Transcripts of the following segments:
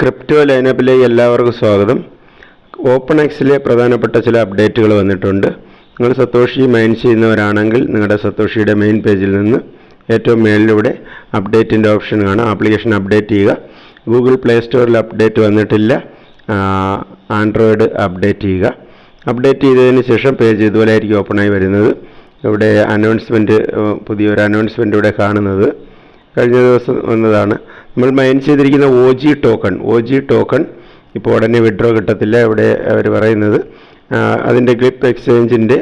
Crypto ലൈനപ്പിലെ എല്ലാവർക്കും സ്വാഗതം. Open എക്സിലെ പ്രധാനപ്പെട്ട ചില അപ്ഡേറ്റുകൾ വന്നിട്ടുണ്ട്. നിങ്ങൾ സത്തോഷി മൈൻ ചെയ്യുന്നവരാണെങ്കിൽ നിങ്ങളുടെ സത്തോഷിയുടെ മെയിൻ പേജിൽ നിന്ന് ഏറ്റവും മേളിലൂടെ അപ്ഡേറ്റിന്റെ ഓപ്ഷൻ കാണാം. ആപ്ലിക്കേഷൻ അപ്ഡേറ്റ് ചെയ്യുക. ഗൂഗിൾ പ്ലേ സ്റ്റോറിൽ അപ്ഡേറ്റ് വന്നിട്ടില്ല. ആൻഡ്രോയിഡ് അപ്ഡേറ്റ് ചെയ്യുക. അപ്ഡേറ്റ് ചെയ്തതിന് ശേഷം പേജ് ഇതുപോലെ ആയിരിക്കും ഓപ്പണായി വരുന്നത്. ഇവിടെ അനൗൺസ്മെന്റ് പുതിയൊരു അനൗൺസ്മെന്റ് ഇവിടെ കാണുന്നത്. കഴിഞ്ഞ ദിവസം വന്നതാണ്. നമ്മൾ മൈൻ ചെയ്തിരിക്കുന്ന O G token O G token ഇപ്പോൾ ഉടനെ വിഡ്രോ കിട്ടത്തില്ല ഇവിടെ അവർ പറയുന്നത്. അതിന്റെ ഗ്ലിപ്പ് എക്സ്ചേഞ്ചിന്റെ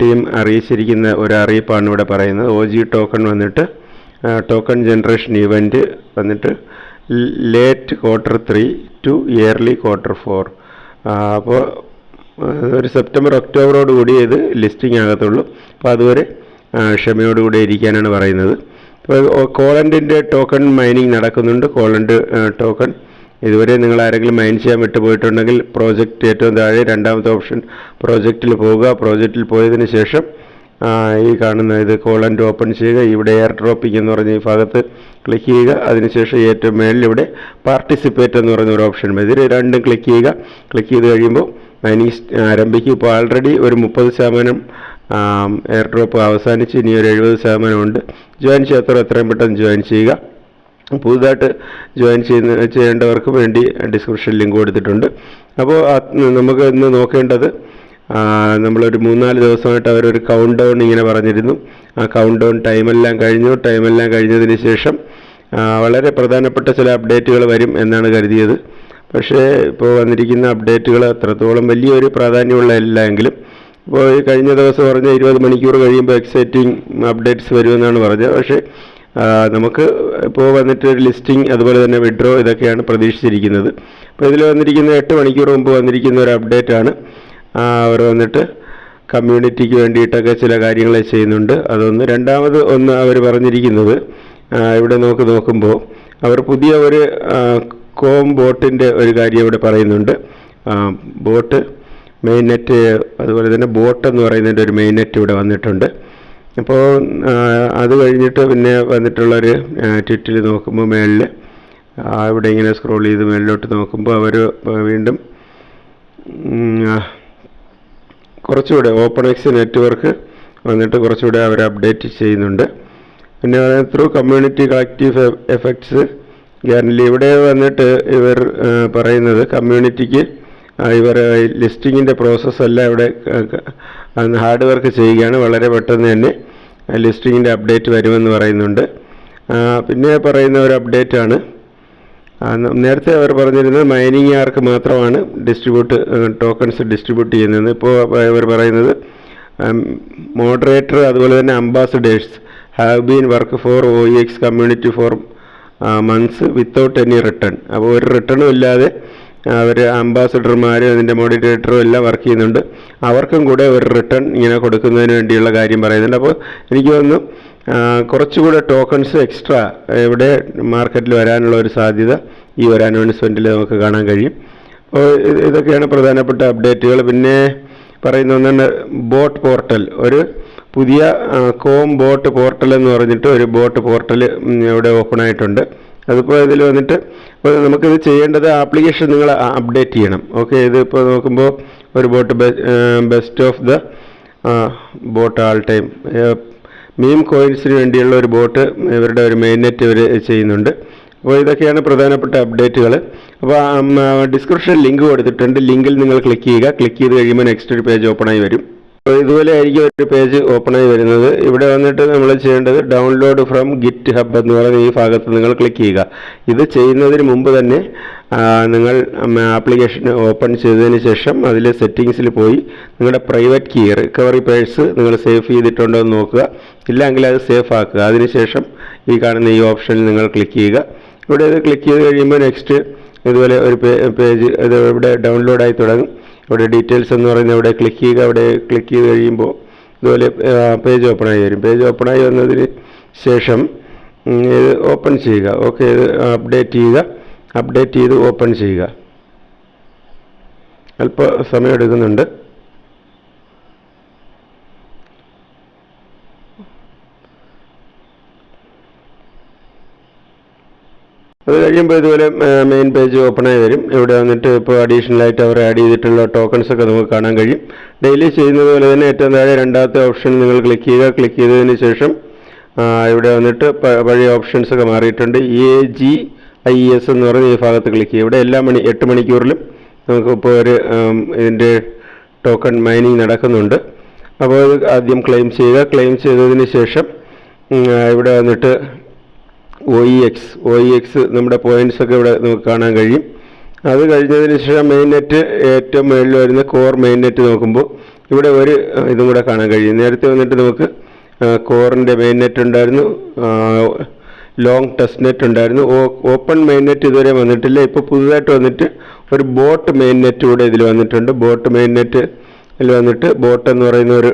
ടീം അറിയിച്ചിരിക്കുന്ന ഒരു അറിയിപ്പാണ് ഇവിടെ പറയുന്നത്. ഒ ജി ടോക്കൺ വന്നിട്ട് ടോക്കൺ ജനറേഷൻ ഇവന്റ് വന്നിട്ട് late quarter three to early quarter four അപ്പോൾ ഒരു സെപ്റ്റംബർ ഒക്ടോബറോട് കൂടി ഇത് ലിസ്റ്റിംഗ് ആകത്തുള്ളൂ. അപ്പോൾ അതുവരെ ക്ഷമയോടുകൂടി ഇരിക്കാനാണ് പറയുന്നത്. ഇപ്പോൾ കോളൻഡിന്റെ ടോക്കൺ മൈനിങ് നടക്കുന്നുണ്ട്. കോളൻഡ് ടോക്കൺ ഇതുവരെ നിങ്ങൾ ആരെങ്കിലും മൈൻ ചെയ്യാൻ വിട്ടുപോയിട്ടുണ്ടെങ്കിൽ പ്രോജക്റ്റ് ഏറ്റവും താഴെ രണ്ടാമത്തെ ഓപ്ഷൻ പ്രോജക്റ്റിൽ പോവുക പ്രോജക്റ്റിൽ പോയതിന് ശേഷം ഈ കാണുന്ന ഇത് കോളൻഡ് ഓപ്പൺ ചെയ്യുക. ഇവിടെ എയർ ഡ്രോപ്പിംഗ് എന്ന് പറഞ്ഞ ഈ ഭാഗത്ത് ക്ലിക്ക് ചെയ്യുക. അതിനുശേഷം ഏറ്റവും മേളിൽ ഇവിടെ പാർട്ടിസിപ്പേറ്റ് എന്ന് പറയുന്ന ഒരു ഓപ്ഷൻ ഇതിൽ രണ്ടും ക്ലിക്ക് ചെയ്യുക. ക്ലിക്ക് ചെയ്ത് കഴിയുമ്പോൾ മൈനിങ് ആരംഭിക്കും. ഇപ്പോൾ ആൾറെഡി ഒരു മുപ്പത് ശതമാനം എയർ ഡ്രോപ്പ് അവസാനിച്ച് ഇനി ഒരു എഴുപത് ശതമാനമുണ്ട് ജോയിൻ ചെയ്യാത്തവർ എത്രയും പെട്ടെന്ന് ജോയിൻ ചെയ്യുക. പുതുതായിട്ട് ജോയിൻ ചെയ്യുന്ന ചെയ്യേണ്ടവർക്ക് വേണ്ടി ഡിസ്ക്രിപ്ഷൻ ലിങ്ക് കൊടുത്തിട്ടുണ്ട്. അപ്പോൾ നമുക്ക് ഇന്ന് നോക്കേണ്ടത് നമ്മളൊരു മൂന്നാൽ ദിവസമായിട്ട് അവരൊരു കൗണ്ട് ഡൗൺ ഇങ്ങനെ പറഞ്ഞിരുന്നു. ആ കൗണ്ട് ഡൗൺ ടൈമെല്ലാം കഴിഞ്ഞു. ടൈമെല്ലാം കഴിഞ്ഞതിന് ശേഷം വളരെ പ്രധാനപ്പെട്ട ചില അപ്ഡേറ്റുകൾ വരും എന്നാണ് കരുതിയത്. പക്ഷേ ഇപ്പോൾ വന്നിരിക്കുന്ന അപ്ഡേറ്റുകൾ അത്രത്തോളം വലിയൊരു പ്രാധാന്യമുള്ള എങ്കിലും കഴിഞ്ഞ ദിവസം പറഞ്ഞ ഇരുപത് മണിക്കൂർ കഴിയുമ്പോൾ എക്സൈറ്റിംഗ് അപ്ഡേറ്റ്സ് വരുമെന്നാണ് പറഞ്ഞത്. പക്ഷേ നമുക്ക് ഇപ്പോൾ വന്നിട്ട് ഒരു ലിസ്റ്റിംഗ് അതുപോലെ തന്നെ വിഡ്രോ ഇതൊക്കെയാണ് പ്രതീക്ഷിച്ചിരിക്കുന്നത്. അപ്പോൾ ഇതിൽ വന്നിരിക്കുന്ന എട്ട് മണിക്കൂർ മുമ്പ് വന്നിരിക്കുന്ന ഒരു അപ്ഡേറ്റ് ആണ്. അവർ വന്നിട്ട് കമ്മ്യൂണിറ്റിക്ക് വേണ്ടിയിട്ടൊക്കെ ചില കാര്യങ്ങൾ ചെയ്യുന്നുണ്ട്. അതൊന്ന് രണ്ടാമത് ഒന്ന് അവർ പറഞ്ഞിരിക്കുന്നത് ഇവിടെ നോക്ക് നോക്കുമ്പോൾ അവർ പുതിയ ഒരു കോം ബോട്ടിന്റെ ഒരു കാര്യം ഇവിടെ പറയുന്നുണ്ട്. ബോട്ട് മെയിൻ നെറ്റ് അതുപോലെ തന്നെ ബോട്ട് എന്ന് പറയുന്നതിന്റെ ഒരു മെയിൻ നെറ്റ് ഇവിടെ വന്നിട്ടുണ്ട്. അപ്പോൾ അത് കഴിഞ്ഞിട്ട് പിന്നെ വന്നിട്ടുള്ളൊരു ട്വിറ്റിൽ നോക്കുമ്പോൾ മേളിൽ ഇവിടെ ഇങ്ങനെ സ്ക്രോൾ ചെയ്ത് മേളിലോട്ട് നോക്കുമ്പോൾ അവർ വീണ്ടും കുറച്ചുകൂടെ ഓപ്പൺ എക്സ് നെറ്റ്വർക്ക് വന്നിട്ട് കുറച്ചുകൂടെ അവർ അപ്ഡേറ്റ് ചെയ്യുന്നുണ്ട്. പിന്നെ through community collective effects guarantee ഇവിടെ വന്നിട്ട് ഇവർ പറയുന്നത് കമ്മ്യൂണിറ്റിക്ക് ഇവർ ലിസ്റ്റിങ്ങിന്റെ പ്രോസസ്സെല്ലാം ഇവിടെ ഹാർഡ് വർക്ക് ചെയ്യുകയാണ്. വളരെ പെട്ടെന്ന് തന്നെ ലിസ്റ്റിങ്ങിന്റെ അപ്ഡേറ്റ് വരുമെന്ന് പറയുന്നുണ്ട്. പിന്നെ പറയുന്ന ഒരു അപ്ഡേറ്റ് ആണ്. നേരത്തെ അവർ പറഞ്ഞിരുന്നത് മൈനിങ് ആർക്ക് മാത്രമാണ് ഡിസ്ട്രിബ്യൂട്ട് ടോക്കൺസ് ഡിസ്ട്രിബ്യൂട്ട് ചെയ്യുന്നത്. ഇപ്പോൾ ഇവർ പറയുന്നത് മോഡറേറ്റർ അതുപോലെ തന്നെ ambassadors have been work for O X community for months without any return അപ്പോൾ ഒരു റിട്ടേണും ഇല്ലാതെ അവർ അംബാസഡർമാരും അതിന്റെ മോഡിറ്റേറ്ററും എല്ലാം വർക്ക് ചെയ്യുന്നുണ്ട്. അവർക്കും കൂടെ ഒരു റിട്ടേൺ ഇങ്ങനെ കൊടുക്കുന്നതിന് വേണ്ടിയുള്ള കാര്യം പറയുന്നുണ്ട്. അപ്പോൾ എനിക്ക് തോന്നുന്നു കുറച്ചുകൂടെ ടോക്കൺസ് എക്സ്ട്രാ ഇവിടെ മാർക്കറ്റിൽ വരാനുള്ള ഒരു സാധ്യത ഈ ഒരു അനൗൺസ്മെന്റിൽ നമുക്ക് കാണാൻ കഴിയും. അപ്പോൾ ഇതൊക്കെയാണ് പ്രധാനപ്പെട്ട അപ്ഡേറ്റുകൾ. പിന്നെ പറയുന്ന ഒന്നാണ് ബോട്ട് പോർട്ടൽ. ഒരു പുതിയ കോം ബോട്ട് പോർട്ടൽ എന്ന് പറഞ്ഞിട്ട് ഒരു ബോട്ട് പോർട്ടൽ ഇവിടെ ഓപ്പൺ ആയിട്ടുണ്ട്. അതിപ്പോൾ ഇതിൽ വന്നിട്ട് ഇപ്പോൾ നമുക്കിത് ചെയ്യേണ്ടത് ആപ്ലിക്കേഷൻ നിങ്ങൾ അപ്ഡേറ്റ് ചെയ്യണം. ഓക്കെ ഇതിപ്പോൾ നോക്കുമ്പോൾ ഒരു bot best of the bot all time meme കോയിൻസിന് വേണ്ടിയുള്ള ഒരു ബോട്ട് ഇവരുടെ ഒരു മെയിൻ നെറ്റ് ഇവർ ചെയ്യുന്നുണ്ട്. അപ്പോൾ ഇതൊക്കെയാണ് പ്രധാനപ്പെട്ട അപ്ഡേറ്റുകൾ അപ്പോൾ ഡിസ്ക്രിപ്ഷൻ ലിങ്ക് കൊടുത്തിട്ടുണ്ട്. ലിങ്കിൽ നിങ്ങൾ ക്ലിക്ക് ചെയ്യുക. ക്ലിക്ക് ചെയ്ത് കഴിയുമ്പോൾ നെക്സ്റ്റ് ഒരു പേജ് ഓപ്പൺ ആയി വരും. അപ്പോൾ ഇതുപോലെ ആയിരിക്കും ഒരു പേജ് ഓപ്പൺ ആയി വരുന്നത്. ഇവിടെ വന്നിട്ട് നമ്മൾ ചെയ്യേണ്ടത് ഡൗൺലോഡ് ഫ്രം ഗിറ്റ് ഹബ് എന്ന് പറയുന്ന ഈ ഭാഗത്ത് നിങ്ങൾ ക്ലിക്ക് ചെയ്യുക. ഇത് ചെയ്യുന്നതിന് മുമ്പ് തന്നെ നിങ്ങൾ ആപ്ലിക്കേഷൻ ഓപ്പൺ ചെയ്തതിന് ശേഷം അതിൽ സെറ്റിങ്സിൽ പോയി നിങ്ങളുടെ പ്രൈവറ്റ് കീ റിക്കവറി പേഴ്സ് നിങ്ങൾ സേവ് ചെയ്തിട്ടുണ്ടോ എന്ന് നോക്കുക. ഇല്ലെങ്കിൽ അത് സേഫ് ആക്കുക. അതിനുശേഷം ഈ കാണുന്ന ഈ ഓപ്ഷനിൽ നിങ്ങൾ ക്ലിക്ക് ചെയ്യുക. ഇവിടെ ഇത് ക്ലിക്ക് ചെയ്ത് കഴിയുമ്പോൾ നെക്സ്റ്റ് ഇതുപോലെ ഒരു പേജ് ഇത് ഇവിടെ ഡൗൺലോഡായി തുടങ്ങും. ഇവിടെ ഡീറ്റെയിൽസ് എന്ന് പറയുന്നത് ഇവിടെ ക്ലിക്ക് ചെയ്യുക അവിടെ ക്ലിക്ക് ചെയ്ത് കഴിയുമ്പോൾ ഇതുപോലെ പേജ് ഓപ്പണായി വരും. പേജ് ഓപ്പണായി വന്നതിന് ശേഷം ഇത് ഓപ്പൺ ചെയ്യുക. ഓക്കെ ഇത് അപ്ഡേറ്റ് ചെയ്യുക. അപ്ഡേറ്റ് ചെയ്ത് ഓപ്പൺ ചെയ്യുക. അല്പ സമയം എടുക്കുന്നുണ്ട്. അത് കഴിയുമ്പോൾ ഇതുപോലെ മെയിൻ പേജ് ഓപ്പൺ ആയി വരും. ഇവിടെ വന്നിട്ട് ഇപ്പോൾ അഡീഷണൽ ആയിട്ട് അവർ ആഡ് ചെയ്തിട്ടുള്ള ടോക്കൺസ് ഒക്കെ നമുക്ക് കാണാൻ കഴിയും. ഡെയിലി ചെയ്യുന്നത് പോലെ തന്നെ ഏറ്റവും താഴെ രണ്ടാമത്തെ ഓപ്ഷൻ നിങ്ങൾ ക്ലിക്ക് ചെയ്യുക. ക്ലിക്ക് ചെയ്തതിന് ശേഷം ഇവിടെ വന്നിട്ട് പഴയ ഓപ്ഷൻസ് ഒക്കെ മാറിയിട്ടുണ്ട്. എ ജി ഐ എസ് എന്ന് പറഞ്ഞ ഈ ഭാഗത്ത് ക്ലിക്ക് ചെയ്യുക. ഇവിടെ എല്ലാ മണി എട്ട് മണിക്കൂറിലും നമുക്ക് ഇപ്പോൾ ഒരു ഇതിന്റെ ടോക്കൺ മൈനിങ് നടക്കുന്നുണ്ട്. അപ്പോൾ ആദ്യം ക്ലെയിം ചെയ്യുക. ക്ലെയിം ചെയ്തതിന് ശേഷം ഇവിടെ വന്നിട്ട് O E X O E X നമ്മുടെ പോയിന്റ്സ് ഒക്കെ ഇവിടെ നമുക്ക് കാണാൻ കഴിയും. അത് കഴിഞ്ഞതിന് ശേഷം മെയിൻ നെറ്റ് ഏറ്റവും മുകളിൽ വരുന്ന കോർ മെയിൻ നെറ്റ് നോക്കുമ്പോൾ ഇവിടെ ഒരു ഇതും കൂടെ കാണാൻ കഴിയും. നേരത്തെ വന്നിട്ട് നമുക്ക് കോറിന്റെ മെയിൻ നെറ്റ് ഉണ്ടായിരുന്നു. ലോങ് ടെസ്റ്റ് നെറ്റ് ഉണ്ടായിരുന്നു. ഓപ്പൺ മെയിൻ നെറ്റ് ഇതുവരെ വന്നിട്ടില്ല. ഇപ്പോൾ പുതുതായിട്ട് വന്നിട്ട് ഒരു ബോട്ട് മെയിൻ നെറ്റ് കൂടെ ഇതിൽ വന്നിട്ടുണ്ട്. ബോട്ട് മെയിൻ നെറ്റ് ഇതിൽ വന്നിട്ട് ബോട്ട് എന്ന് പറയുന്ന ഒരു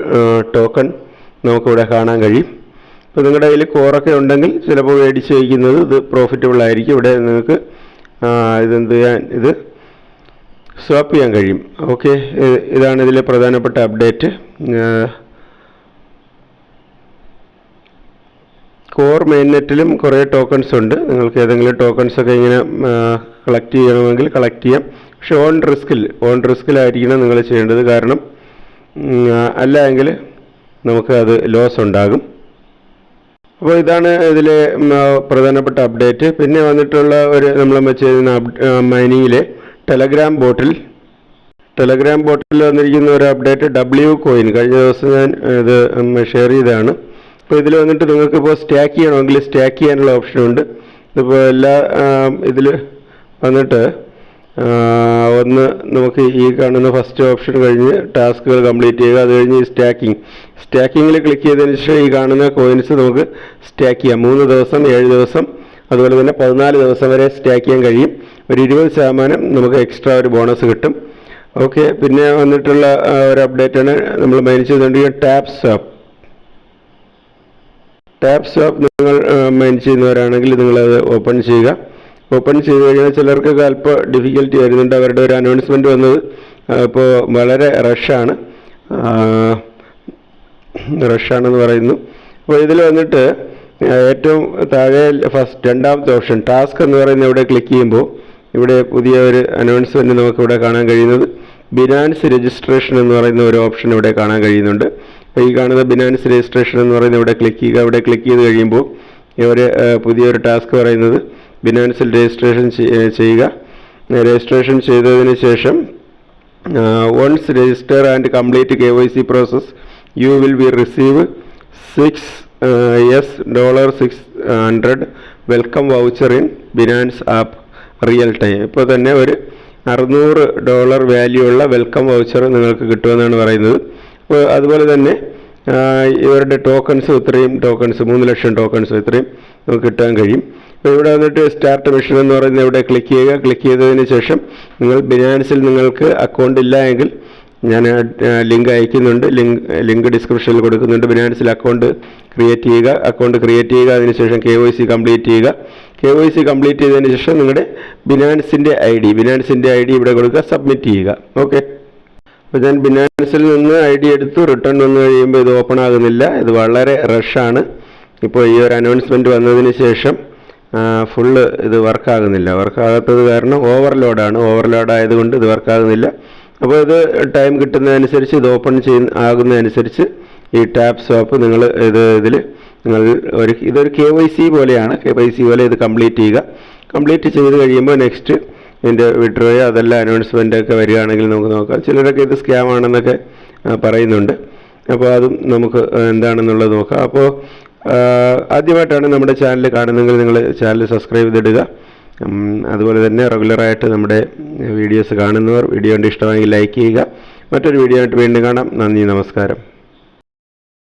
ടോക്കൺ നമുക്കിവിടെ കാണാൻ കഴിയും. അപ്പോൾ നിങ്ങളുടെ കയ്യിൽ കോറൊക്കെ ഉണ്ടെങ്കിൽ ചിലപ്പോൾ മേടിച്ച് വയ്ക്കുന്നത് ഇത് പ്രോഫിറ്റബിൾ ആയിരിക്കും. ഇവിടെ നിങ്ങൾക്ക് ഇതെന്ത് ചെയ്യാൻ ഇത് സ്വാപ്പ് ചെയ്യാൻ കഴിയും. ഓക്കെ ഇതാണ് ഇതിലെ പ്രധാനപ്പെട്ട അപ്ഡേറ്റ് കോർ മെയിൻ നെറ്റിലും കുറേ ടോക്കൺസ് ഉണ്ട്. നിങ്ങൾക്ക് ഏതെങ്കിലും ടോക്കൺസ് ഒക്കെ ഇങ്ങനെ കളക്ട് ചെയ്യണമെങ്കിൽ കളക്ട് ചെയ്യാം. പക്ഷെ ഓൺ റിസ്കിൽ ഓൺ റിസ്കിലായിരിക്കണം നിങ്ങൾ ചെയ്യേണ്ടത്. കാരണം അല്ല എങ്കിൽ നമുക്ക് അത് ലോസ് ഉണ്ടാകും. അപ്പോൾ ഇതാണ് ഇതിലെ ഉം, പ്രധാനപ്പെട്ട അപ്ഡേറ്റ് പിന്നെ വന്നിട്ടുള്ള ഒരു നമ്മൾ ചെയ്യുന്ന മൈനിങ്ങിലെ ടെലഗ്രാം ബോട്ടിൽ ടെലഗ്രാം ബോട്ടിൽ വന്നിരിക്കുന്ന ഒരു അപ്ഡേറ്റ് ഡബ്ല്യു കോയിൻ കഴിഞ്ഞ ദിവസം ഞാൻ ഇത് ഷെയർ ചെയ്തതാണ്. അപ്പോൾ ഇതിൽ വന്നിട്ട് നിങ്ങൾക്ക് ഇപ്പോൾ സ്റ്റാക്ക് ചെയ്യണമെങ്കിൽ സ്റ്റാക്ക് ചെയ്യാനുള്ള ഓപ്ഷനുണ്ട് ഇതിപ്പോൾ എല്ലാ ഇതിൽ വന്നിട്ട് ഒന്ന് നമുക്ക് ഈ കാണുന്ന ഫസ്റ്റ് ഓപ്ഷൻ കഴിഞ്ഞ് ടാസ്കുകൾ കംപ്ലീറ്റ് ചെയ്യുക. അത് കഴിഞ്ഞ് സ്റ്റാക്കിംഗ് സ്റ്റാക്കിങ്ങിൽ ക്ലിക്ക് ചെയ്തതിന് ശേഷം ഈ കാണുന്ന കോയിൻസ് നമുക്ക് സ്റ്റാക്ക് ചെയ്യാം. മൂന്ന് ദിവസം ഏഴ് ദിവസം അതുപോലെ തന്നെ പതിനാല് ദിവസം വരെ സ്റ്റാക്ക് ചെയ്യാൻ കഴിയും. ഒരു ഇരുപത് ശതമാനം നമുക്ക് എക്സ്ട്രാ ഒരു ബോണസ് കിട്ടും. ഓക്കെ പിന്നെ വന്നിട്ടുള്ള ഒരു അപ്ഡേറ്റ് ആണ് നമ്മൾ മെയിൻ ചെയ്തുകൊണ്ടിരിക്കുന്ന ടാപ്പ് സ്വാപ്പ് ടാപ്പ് സ്വാപ്പ് നിങ്ങൾ മെയിൻ ചെയ്യുന്നവരാണെങ്കിൽ നിങ്ങളത് ഓപ്പൺ ചെയ്യുക. ഓപ്പൺ ചെയ്ത് കഴിഞ്ഞാൽ ചിലർക്കൊക്കെ അല്പം ഡിഫിക്കൽറ്റി വരുന്നുണ്ട് അവരുടെ ഒരു അനൗൺസ്മെന്റ് വന്നത് ഇപ്പോൾ വളരെ റഷാണ് റഷാണെന്ന് പറയുന്നു. അപ്പോൾ ഇതിൽ വന്നിട്ട് ഏറ്റവും താഴെ ഫസ്റ്റ് രണ്ടാമത്തെ ഓപ്ഷൻ ടാസ്ക് എന്ന് പറയുന്ന ഇവിടെ ക്ലിക്ക് ചെയ്യുമ്പോൾ ഇവിടെ പുതിയ ഒരു അനൗൺസ്മെന്റ് നമുക്കിവിടെ കാണാൻ കഴിയുന്നത് ബിനാൻസ് രജിസ്ട്രേഷൻ എന്ന് പറയുന്ന ഒരു ഓപ്ഷൻ ഇവിടെ കാണാൻ കഴിയുന്നുണ്ട്. ഈ കാണുന്ന ബിനാൻസ് രജിസ്ട്രേഷൻ എന്ന് പറയുന്ന ഇവിടെ ക്ലിക്ക് ചെയ്യുക ഇവിടെ ക്ലിക്ക് ചെയ്ത് കഴിയുമ്പോൾ ഇവർ പുതിയൊരു ടാസ്ക് പറയുന്നത് ബിനാൻസിൽ രജിസ്ട്രേഷൻ ചെയ്യുക. രജിസ്ട്രേഷൻ ചെയ്തതിന് ശേഷം once register and complete K Y C process you will be receive six S dollar six hundred welcome voucher in Binance app real time ഇപ്പോൾ തന്നെ ഒരു അറുന്നൂറ് ഡോളർ വാല്യൂ ഉള്ള വെൽക്കം വൗച്ചർ നിങ്ങൾക്ക് കിട്ടുമെന്നാണ് പറയുന്നത്. അപ്പോൾ അതുപോലെ തന്നെ ഇവരുടെ ടോക്കൺസ് ഇത്രയും ടോക്കൺസ് മൂന്ന് ലക്ഷം ടോക്കൺസ് ഇത്രയും നമുക്ക് കിട്ടാൻ കഴിയും. അപ്പോൾ ഇവിടെ വന്നിട്ട് സ്റ്റാർട്ട് മിഷൻ എന്ന് പറയുന്നത് ഇവിടെ ക്ലിക്ക് ചെയ്യുക. ക്ലിക്ക് ചെയ്തതിന് ശേഷം നിങ്ങൾ ബിനാൻസിൽ നിങ്ങൾക്ക് അക്കൗണ്ട് ഇല്ല എങ്കിൽ ഞാൻ ലിങ്ക് അയക്കുന്നുണ്ട്. ലിങ്ക് ലിങ്ക് ഡിസ്ക്രിപ്ഷനിൽ കൊടുക്കുന്നുണ്ട്. ബിനാൻസിൽ അക്കൗണ്ട് ക്രിയേറ്റ് ചെയ്യുക. അക്കൗണ്ട് ക്രിയേറ്റ് ചെയ്യുക. അതിനുശേഷം കെ വൈ സി കംപ്ലീറ്റ് ചെയ്യുക. കെ വൈ സി കംപ്ലീറ്റ് ചെയ്തതിന് ശേഷം നിങ്ങളുടെ ബിനാൻസിന്റെ ഐ ഡി ബിനാൻസിന്റെ ഐ ഡി ഇവിടെ കൊടുക്കുക. സബ്മിറ്റ് ചെയ്യുക. ഓക്കെ അപ്പോൾ ഞാൻ ബിനാൻസിൽ നിന്ന് ഐ ഡി എടുത്തു. റിട്ടേൺ വന്നു കഴിയുമ്പോൾ ഇത് ഓപ്പൺ ആകുന്നില്ല. ഇത് വളരെ റഷാണ് ഇപ്പോൾ ഈ ഒരു അനൗൺസ്മെന്റ് വന്നതിന് ശേഷം ഫുള്ള് ഇത് വർക്കാകുന്നില്ല വർക്കാകാത്തത് കാരണം ഓവർലോഡാണ് ഓവർലോഡ് ആയതുകൊണ്ട് ഇത് വർക്കാകുന്നില്ല അപ്പോൾ ഇത് ടൈം കിട്ടുന്നതനുസരിച്ച് ഇത് ഓപ്പൺ ചെയ്യുന്ന ആകുന്നതനുസരിച്ച് ഈ ടാപ്പ് സോപ്പ് നിങ്ങൾ ഇത് ഇതിൽ നിങ്ങൾ ഒരു ഇതൊരു കെ വൈ സി പോലെയാണ്. കെ വൈ സി പോലെ ഇത് കംപ്ലീറ്റ് ചെയ്യുക. കംപ്ലീറ്റ് ചെയ്ത് കഴിയുമ്പോൾ നെക്സ്റ്റ് ഇതിന്റെ വിഡ്രോയോ അതെല്ലാം അനൗൺസ്മെന്റ് ഒക്കെ വരികയാണെങ്കിൽ നമുക്ക് നോക്കാം. ചിലരൊക്കെ ഇത് സ്കാം ആണെന്നൊക്കെ പറയുന്നുണ്ട്. അപ്പോൾ അതും നമുക്ക് എന്താണെന്നുള്ളത് നോക്കാം. അപ്പോൾ ആദ്യമായിട്ടാണ് നമ്മുടെ ചാനൽ കാണുന്നതെങ്കിൽ നിങ്ങൾ ചാനൽ സബ്സ്ക്രൈബ് ചെയ്തിടുക. അതുപോലെ തന്നെ റെഗുലറായിട്ട് നമ്മുടെ വീഡിയോസ് കാണുന്നവർ വീഡിയോ കണ്ട് ഇഷ്ടമായെങ്കിൽ ലൈക്ക് ചെയ്യുക. മറ്റൊരു വീഡിയോ ആയിട്ട് വീണ്ടും കാണാം. നന്ദി നമസ്കാരം.